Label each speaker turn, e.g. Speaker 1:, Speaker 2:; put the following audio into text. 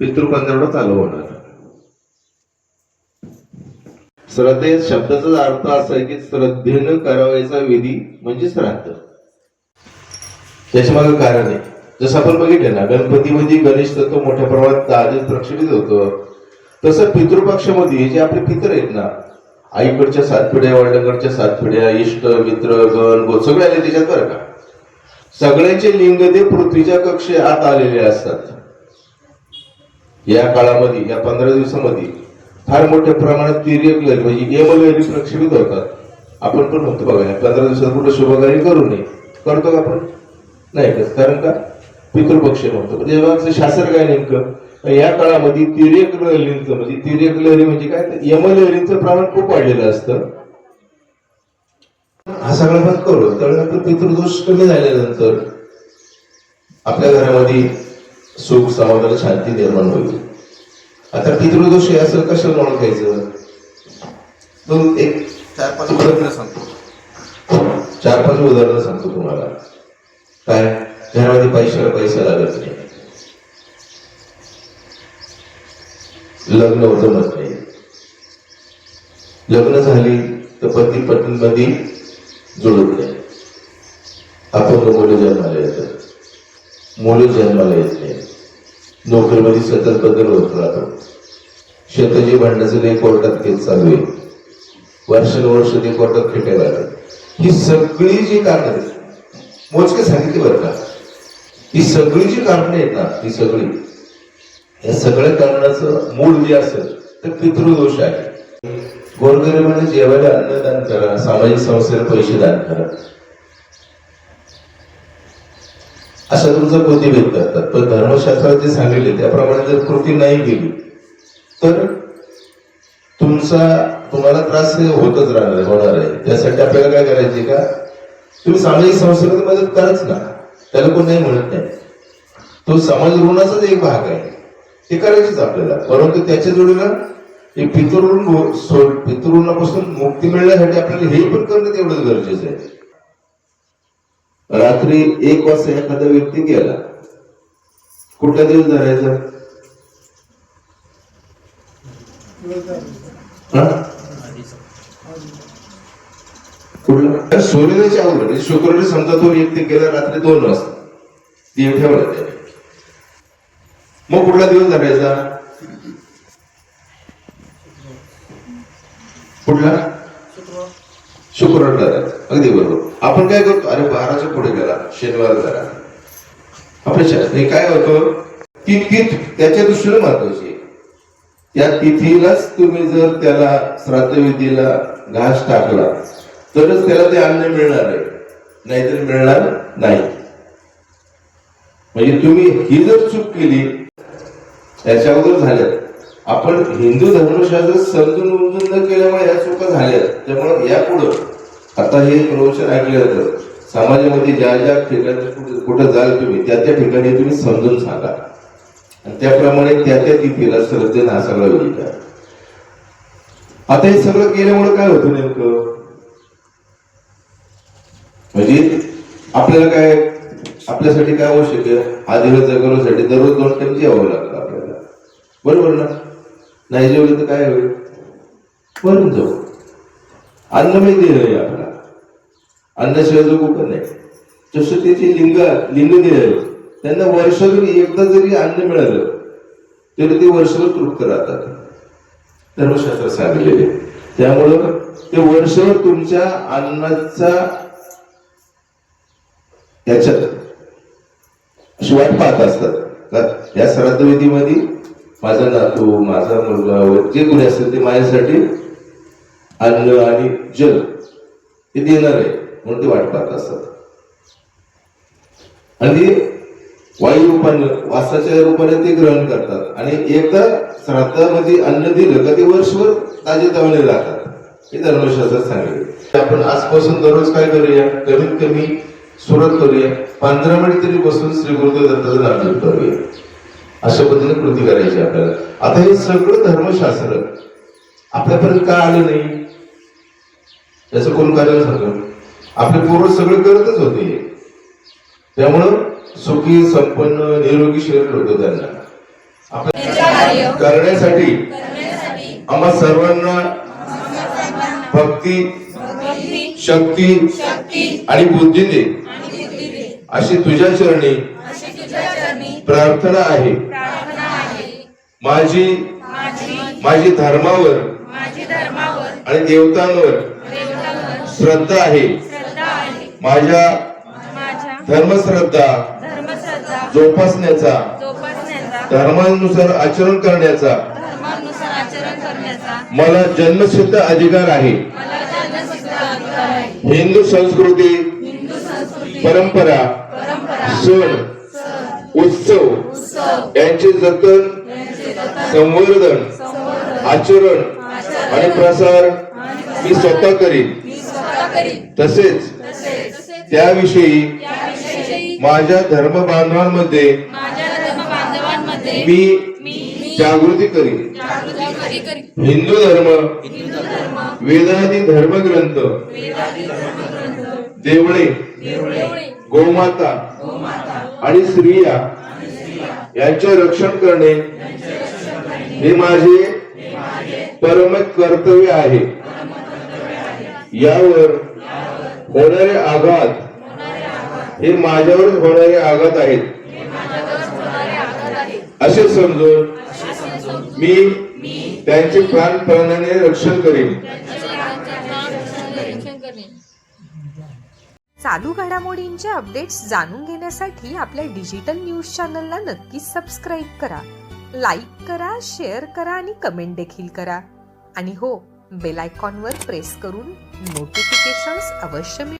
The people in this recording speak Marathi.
Speaker 1: पितृपंधरवडा चालू होणार. श्रद्धे शब्दाचा अर्थ असा आहे की श्रद्धेनं करावायचा विधी म्हणजे श्राद्ध. त्याच्यामागे कारण आहे. जसं आपण बघितलं ना गणपतीमध्ये गणेश तत्व मोठ्या प्रमाणात आधीच प्रक्षेपित होतं. तसं पितृपक्षामध्ये जे आपले पितर आहेत ना आईकडच्या सात पिढ्या वडिलांकडच्या सात पिढ्या इष्ट मित्र गण गो सगळे आले त्याच्यात बरं का? सगळ्यांचे लिंग ते पृथ्वीच्या कक्षे आत आलेले असतात. या काळामध्ये या पंधरा दिवसामध्ये फार मोठ्या प्रमाणात तिर्यक लहरी म्हणजे यमलहरी प्रक्षेपित होतात आपण पण म्हणतो बघा या पंधरा दिवसात कुठं शुभकार्य करू नये. करतो का आपण? नाही करत. कारण का? पितृपक्ष म्हणतो. म्हणजे यामागचं शास्त्र काय नेमकं? या काळामध्ये तिर्यक लहरींचं म्हणजे तिर्यक लहरी म्हणजे काय? तर यमलहरींचं प्रमाण खूप वाढलेलं असतं. हा सगळा भाग करू त्यानंतर पितृदोष कमी झाल्यानंतर आपल्या घरामध्ये सुख समाधान शांती निर्माण होईल. आता पितृदोष हे असं कशाला ओळखायचं दोन एक चार पाच उदाहरणं सांगतो. चार पाच उदाहरणं सांगतो तुम्हाला. काय? घरामध्ये पैशाला पैसा लागत नाही. लग्न जमत नाही. लग्न झाली तर पती पत्नीमध्ये जुळत नाही. अपंग मुलं जन्माला येतात मुलं जन्माला येत नाही. नोकरीमध्ये सतत बदल होत राहतो. शेताची भांडणाचं ते कोर्टात केस चालू आहे. वर्षानुवर्ष ते कोर्टात खेटायला लागतात. ही सगळी जी कारणं आहेत मोजके सांगितली बरं का? ही सगळी जी कारणं आहेत ना ही सगळी या सगळ्या कारणाचं मूळ जे असेल तर पितृदोष आहे. गोरगरिबांना जेवायला अन्नदान करा सामाजिक संस्थेला पैसे दान करा. अशा तुमचा बुद्धिभेद करतात. पण धर्मशास्त्रात जे सांगितले त्याप्रमाणे जर कृती नाही केली तर तुमचा तुम्हाला त्रास होतच राहणार आहे होणार आहे. त्यासाठी आपल्याला काय करायचे का? तुम्ही सामाजिक संस्थेमध्ये मदत कराच ना. त्याला कोण नाही म्हणत नाही. तो समाज ऋणाचाच एक भाग आहे. ते करायचीच आपल्याला. परंतु त्याच्या जोडीला हे पितृ सोड पितृणापासून मुक्ती मिळण्यासाठी आपल्याला हे पण करणं तेवढंच गरजेचं आहे. रात्री एक वाजता एखादा व्यक्ती गेला. कुठला दिवस धरायचा? कुठला? सूर्योदयाच्या अगोदर म्हणजे शुक्रवारी समजा तो व्यक्ती गेला रात्री दोन वाजता. दिव ठेवला मग कुठला दिवस धरायचा? कुठला? शुक्रवार अगदी बरोबर. आपण काय करतो? अरे बाराच्या पुढे गेला शनिवार झाला अपेक्षा शास्त्री काय होतं? ती तिथ त्याच्या दृष्टीने महत्वाची त्या तिथीलाच तुम्ही जर त्याला श्राद्धविधीला घास टाकला तरच त्याला ते अन्न मिळणार आहे. नाहीतर मिळणार नाही. म्हणजे तुम्ही ही जर चूक केली त्याच्या अगोदर झाल्या आपण हिंदू धर्मशास्त्र समजून उमजून न केल्यामुळे या चुका झाल्या त्यामुळे यापुढं आता हे प्रवचन ऐकलं जातं समाजामध्ये ज्या ज्या ठिकाणी कुठं जाल तुम्ही त्या त्या ठिकाणी तुम्ही समजून सांगा. आणि त्याप्रमाणे त्या त्या तिथीला श्रद्धेनं हा सगळा आता हे सगळं केल्यामुळे काय होतं नेमकं? म्हणजे आपल्याला काय आपल्यासाठी काय आवश्यक आहे? हा दिवस जगवण्यासाठी दररोज दोन टाइम यावं लागतं आपल्याला. बरोबर ना? नाही जेवलं तर काय होईल? मरून जाऊ. अन्नमय देह आहे आपला अन्नाशिवाय जो कुठं नाही. जसं त्याचे लिंग लिंग देह आहे. त्यांना वर्षभर एकदा जरी अन्न मिळालं तरी ते वर्षभर तृप्त राहतात. धर्मशास्त्र सांगलेले त्यामुळं ते वर्षभर तुमच्या अन्नाचा याच्यात अशी वाट पाहत असतात. का या श्राद्ध विधीमध्ये माझा नातू माझा मुलगा जे कोणी असेल ते माझ्यासाठी अन्न आणि जल हे देणार आहे म्हणून ते वाट पाहत असतात. आणि वायू रूपाने वासाच्या रूपाने ते ग्रहण करतात. आणि एकदा श्राद्धामध्ये अन्न दिलं का ते वर्षभर ताजे तवणे राहतात. हे धर्मशास्त्रात सांगितले आपण आजपासून दररोज काय करूया? कमीत कमी सुरत करूया. पंधरा मिनिट तरी बसून श्री गुरुदेव दत्ताचं नाम करूया. अशा पद्धतीने कृती करायची आपल्याला. आता हे सगळं धर्मशास्त्र आपल्यापर्यंत का आलं नाही? त्याचं कोण कारण सांगतो आपले पूर्वज सगळे करतच होते. त्यामुळं सुखी संपन्न निरोगी शरीर होतं त्यांना. आपल्या करण्यासाठी आम्हा सर्वांना भक्ती शक्ती आणि बुद्धी दे अशी तुझ्या चरणी प्रार्थना आहे. माझी माझी धर्मावर आणि देवतांवर श्रद्धा आहे. माझ्या धर्मश्रद्धा जोपासण्याचा धर्मानुसार आचरण करण्याचा मला जन्मसिद्ध अधिकार आहे. हिंदू संस्कृती परंपरा सण उत्सव. यांचे जतन संवर्धन आचरण आणि प्रसार मी स्वतः करीन. तसेच त्याविषयी माझ्या धर्म बांधवांमध्ये मी जागृती करीन.
Speaker 2: करी
Speaker 1: हिंदू धर्म
Speaker 2: धर्म
Speaker 1: वेदादी धर्मग्रंथ देवळे गोमाता आणि स्त्रिया यांचे रक्षण करणे हे माझे परम कर्तव्य आहे. यावर होणारे आघात हे माझ्यावर होणारे आघात आहेत. असे समजून मी त्यांचे प्राणपणाने रक्षण करेन.
Speaker 3: चालू घडामोडींचे अपडेट्स जाणून घेण्यासाठी आपल्या डिजिटल न्यूज चॅनलला नक्कीच सबस्क्राईब करा. लाईक करा शेअर करा आणि कमेंट देखील करा. आणि हो बेल आयकॉनवर प्रेस करून नोटिफिकेशन्स अवश्य मिळवा.